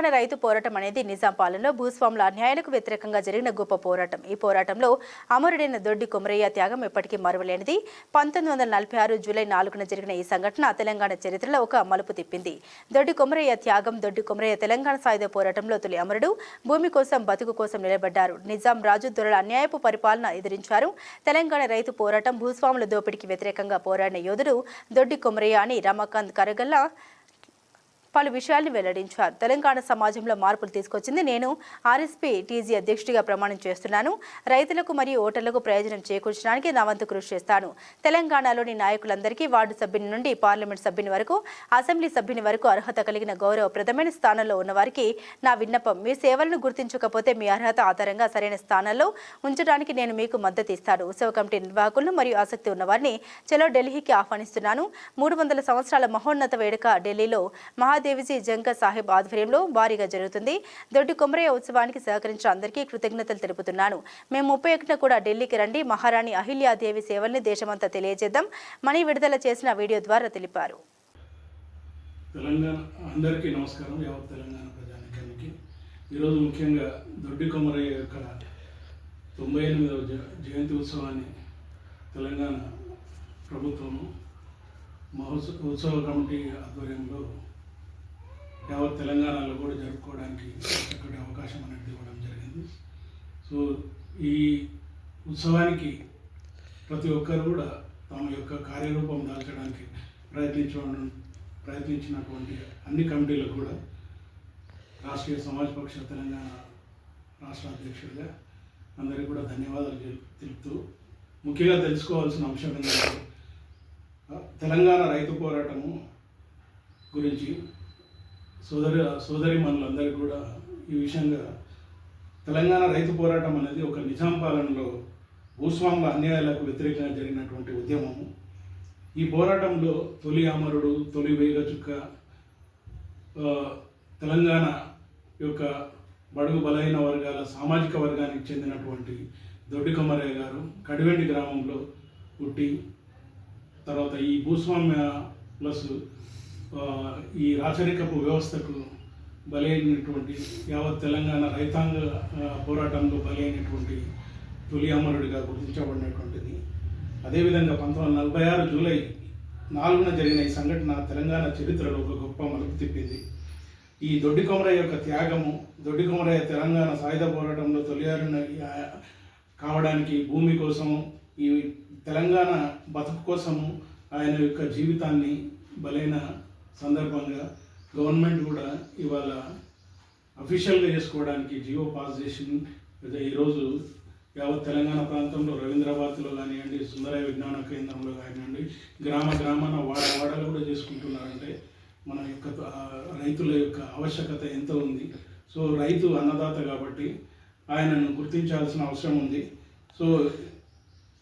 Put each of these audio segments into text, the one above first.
తెలంగాణ రైతు పోరాటం అనేది నిజాం పాలనలో భూస్వాముల అన్యాయాలకు వ్యతిరేకంగా జరిగిన గొప్ప పోరాటం. ఈ పోరాటంలో అమరుడైన దొడ్డి కొమరయ్య త్యాగం ఎప్పటికీ మరువలేనిది. పంతొమ్మిది వందల నలభై ఆరు జూలై నాలుగున జరిగిన ఈ సంఘటన తెలంగాణ చరిత్రలో ఒక మలుపు తిప్పింది. దొడ్డి కొమరయ్య త్యాగం దొడ్డి కొమరయ్య తెలంగాణ సాయుధ పోరాటంలో తొలి అమరుడు భూమి కోసం బతుకు కోసం నిలబడ్డారు. నిజాం రాజు దొరల అన్యాయపు పరిపాలన ఎదిరించారు. తెలంగాణ రైతు పోరాటం భూస్వాముల దోపిడీకి వ్యతిరేకంగా పోరాడిన యోధుడు దొడ్డి కొమరయ్య అని రమాకాంత్ కరగల్ల పలు విషయాల్ని వెల్లడించారు. తెలంగాణ సమాజంలో మార్పులు తీసుకొచ్చింది నేను ఆర్ఎస్పీ టీజీ అధ్యక్షుడిగా ప్రమాణం చేస్తున్నాను. రైతులకు మరియు ఓటర్లకు ప్రయోజనం చేకూర్చడానికి నా వంతు కృషి చేస్తాను. తెలంగాణలోని నాయకులందరికీ వార్డు సభ్యుని నుండి పార్లమెంట్ సభ్యుని వరకు అసెంబ్లీ సభ్యుని వరకు అర్హత కలిగిన గౌరవప్రదమైన స్థానంలో ఉన్నవారికి నా విన్నపం. మీ సేవలను గుర్తించకపోతే మీ అర్హత ఆధారంగా సరైన స్థానాల్లో ఉంచడానికి నేను మీకు మద్దతు ఇస్తాను. ఉత్సవ కమిటీ నిర్వాహకులను మరియు ఆసక్తి ఉన్నవారిని చలో ఢిల్లీకి ఆహ్వానిస్తున్నాను. మూడు వందల సంవత్సరాల మహోన్నత వేడుక ఢిల్లీలో మహా మహాదేవిజీ జంక సాహెబ్ ఆధ్వర్యంలో భారీగా జరుగుతుంది. దొడ్డి కొమరయ్య ఉత్సవానికి సహకరించిన అందరికీ కృతజ్ఞతలు తెలుపుతున్నాను. మేము ముప్పై ఒకటిన కూడా ఢిల్లీకి రండి. మహారాణి అహిల్యాదేవి సేవల్ని దేశమంతా తెలియజేద్దాం. మనీ విడుదల చేసిన వీడియో ద్వారా తెలిపారు. తెలంగాణ అందరికీ నమస్కారం. యావత్ తెలంగాణ ప్రజానికానికి. ఈరోజు ముఖ్యంగా దొడ్డి కొమరయ్య యొక్క తొంభై ఎనిమిదవ జయంతి ఉత్సవాన్ని తెలంగాణ ప్రభుత్వము మహోత్సవ ఉత్సవ కమిటీ ఆధ్వర్యంలో యావత్ తెలంగాణలో కూడా జరుపుకోవడానికి చక్కటి అవకాశం అనేది ఇవ్వడం జరిగింది. సో ఈ ఉత్సవానికి ప్రతి ఒక్కరు కూడా తమ యొక్క కార్యరూపం దాల్చడానికి ప్రయత్నించడం ప్రయత్నించినటువంటి అన్ని కమిటీలకు కూడా రాష్ట్రీయ సమాజ్ పక్ష తెలంగాణ రాష్ట్ర అధ్యక్షుడిగా అందరికీ కూడా ధన్యవాదాలు తెలుపుతూ ముఖ్యంగా తెలుసుకోవాల్సిన అంశం ఏంటంటే తెలంగాణ రైతు పోరాటము గురించి సోదరి సోదరి మనులందరికీ కూడా ఈ విషయంగా తెలంగాణ రైతు పోరాటం అనేది ఒక నిజాం పాలనలో భూస్వాముల అన్యాయాలకు వ్యతిరేకంగా జరిగినటువంటి ఉద్యమము ఈ పోరాటంలో తొలి అమరుడు తొలి వేగ చుక్క తెలంగాణ యొక్క బడుగు బలహీన వర్గాల సామాజిక వర్గానికి చెందినటువంటి దొడ్డి కొమరయ్య గారు కడివెండి గ్రామంలో పుట్టి తర్వాత ఈ భూస్వామ్య ప్లస్ ఈ రాచరికపు వ్యవస్థకు బలైనటువంటి యావత్ తెలంగాణ రైతాంగ పోరాటంలో బలైనటువంటి తొలి అమరుడిగా గుర్తించబడినటువంటిది. అదేవిధంగా పంతొమ్మిది వందల నలభై ఆరు జూలై నాలుగున జరిగిన ఈ సంఘటన తెలంగాణ చరిత్రలో ఒక గొప్ప మలుపు తిప్పింది. ఈ దొడ్డి కొమరయ్య యొక్క త్యాగము దొడ్డి కొమరయ్య తెలంగాణ సాయుధ పోరాటంలో తొలియారిన కావడానికి భూమి కోసము ఈ తెలంగాణ బతుకు కోసము ఆయన యొక్క జీవితాన్ని బలైన సందర్భంగా గవర్నమెంట్ కూడా ఇవాళ అఫీషియల్గా చేసుకోవడానికి జియో పాస్ చేసి అయితే ఈరోజు యావత్ తెలంగాణ ప్రాంతంలో రవీంద్రాబాద్లో కానివ్వండి సుందరయ విజ్ఞాన కేంద్రంలో కానివ్వండి గ్రామ గ్రామాన వాడ వాడలు కూడా చేసుకుంటున్నారంటే మన యొక్క రైతుల యొక్క ఆవశ్యకత ఎంత ఉంది. సో రైతు అన్నదాత కాబట్టి ఆయనను గుర్తించాల్సిన అవసరం ఉంది. సో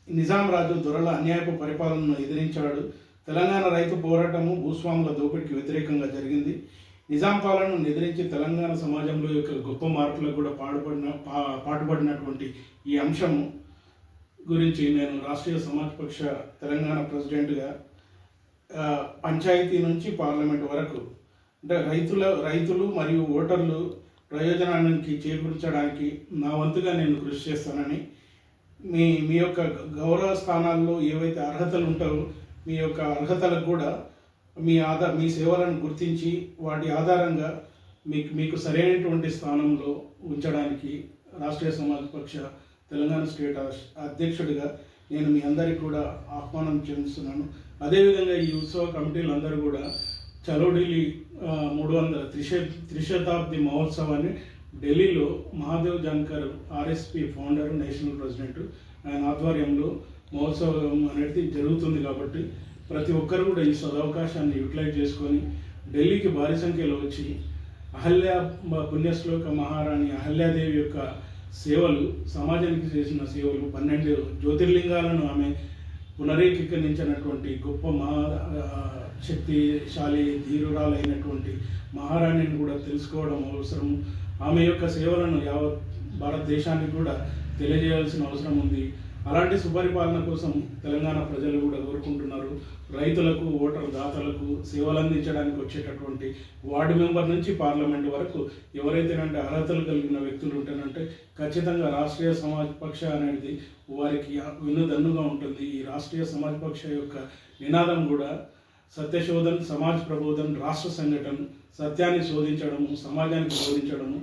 నిజాం రాజు దొరల అన్యాయపు పరిపాలనను ఎదిరించాడు. తెలంగాణ రైతు పోరాటము భూస్వాముల దోపిడీకి వ్యతిరేకంగా జరిగింది. నిజాం పాలనను నిద్రించి తెలంగాణ సమాజంలో యొక్క గొప్ప మార్పులకు కూడా పాడుపడిన పాటుపడినటువంటి ఈ అంశము గురించి నేను రాష్ట్రీయ సమాజ్ పక్ష తెలంగాణ ప్రెసిడెంట్గా పంచాయతీ నుంచి పార్లమెంట్ వరకు అంటే రైతుల రైతులు మరియు ఓటర్లు ప్రయోజనానికి చేకూర్చడానికి నా వంతుగా నేను కృషి చేస్తానని మీ మీ యొక్క గౌరవ స్థానాల్లో ఏవైతే అర్హతలు ఉంటావో మీ యొక్క అర్హతలకు కూడా మీ ఆధార్ మీ సేవలను గుర్తించి వాటి ఆధారంగా మీకు మీకు సరైనటువంటి స్థానంలో ఉంచడానికి రాష్ట్రీయ సమాజ్ పక్ష తెలంగాణ స్టేట్ అధ్యక్షుడిగా నేను మీ అందరికీ కూడా ఆహ్వానం చేస్తున్నాను అదేవిధంగా ఈ ఉత్సవ కమిటీలు అందరూ కూడా చలో ఢిల్లీ మూడు వందల త్రిశ త్రిశతాబ్ది మహోత్సవాన్ని ఢిల్లీలో Mahadev Jankar RSP founder national president ఆయన ఆధ్వర్యంలో మహోత్సవం అనేది జరుగుతుంది కాబట్టి ప్రతి ఒక్కరు కూడా ఈ సదవకాశాన్ని యూటిలైజ్ చేసుకొని ఢిల్లీకి భారీ సంఖ్యలో వచ్చి అహల్య పుణ్యశ్లోక మహారాణి అహల్యాదేవి యొక్క సేవలు సమాజానికి చేసిన సేవలు పన్నెండు జ్యోతిర్లింగాలను ఆమె పునరీకరించినటువంటి గొప్ప మహా శక్తిశాలి ధీరురాలైనటువంటి మహారాణిని కూడా తెలుసుకోవడం అవసరం. ఆమె యొక్క సేవలను యావత్ భారతదేశానికి కూడా తెలియజేయాల్సిన అవసరం ఉంది. అలాంటి సుపరిపాలన కోసం తెలంగాణ ప్రజలు కూడా కోరుకుంటున్నారు. రైతులకు ఓటర్ దాతలకు సేవలు అందించడానికి వచ్చేటటువంటి వార్డు మెంబర్ నుంచి పార్లమెంట్ వరకు ఎవరైతేనంటే అర్హతలు కలిగిన వ్యక్తులు ఉంటారంటే ఖచ్చితంగా రాష్ట్రీయ సమాజ్ పక్ష అనేది వారికి వినుదన్నుగా ఉంటుంది. ఈ రాష్ట్రీయ సమాజ్ పక్ష యొక్క నినాదం కూడా సత్యశోధన్ సమాజ్ ప్రబోధన్ రాష్ట్ర సంఘటన సత్యాన్ని శోధించడము సమాజానికి బోధించడము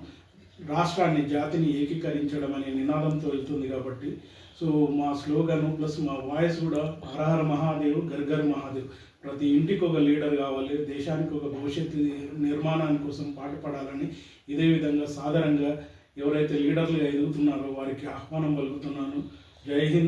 రాష్ట్రాన్ని జాతిని ఏకీకరించడం అనే నినాదంతో వెళ్తుంది కాబట్టి. సో మా స్లోగను ప్లస్ మా వాయిస్ కూడా హరహర మహాదేవ్ గర్గర్ మహాదేవ్. ప్రతి ఇంటికి ఒక లీడర్ కావాలి దేశానికి ఒక భవిష్యత్తు నిర్మాణాని కోసం పాటుపడాలని ఇదే విధంగా సాధారణంగా ఎవరైతే లీడర్లుగా ఎదుగుతున్నారో వారికి ఆహ్వానం పలుకుతున్నాను. జై హింద్.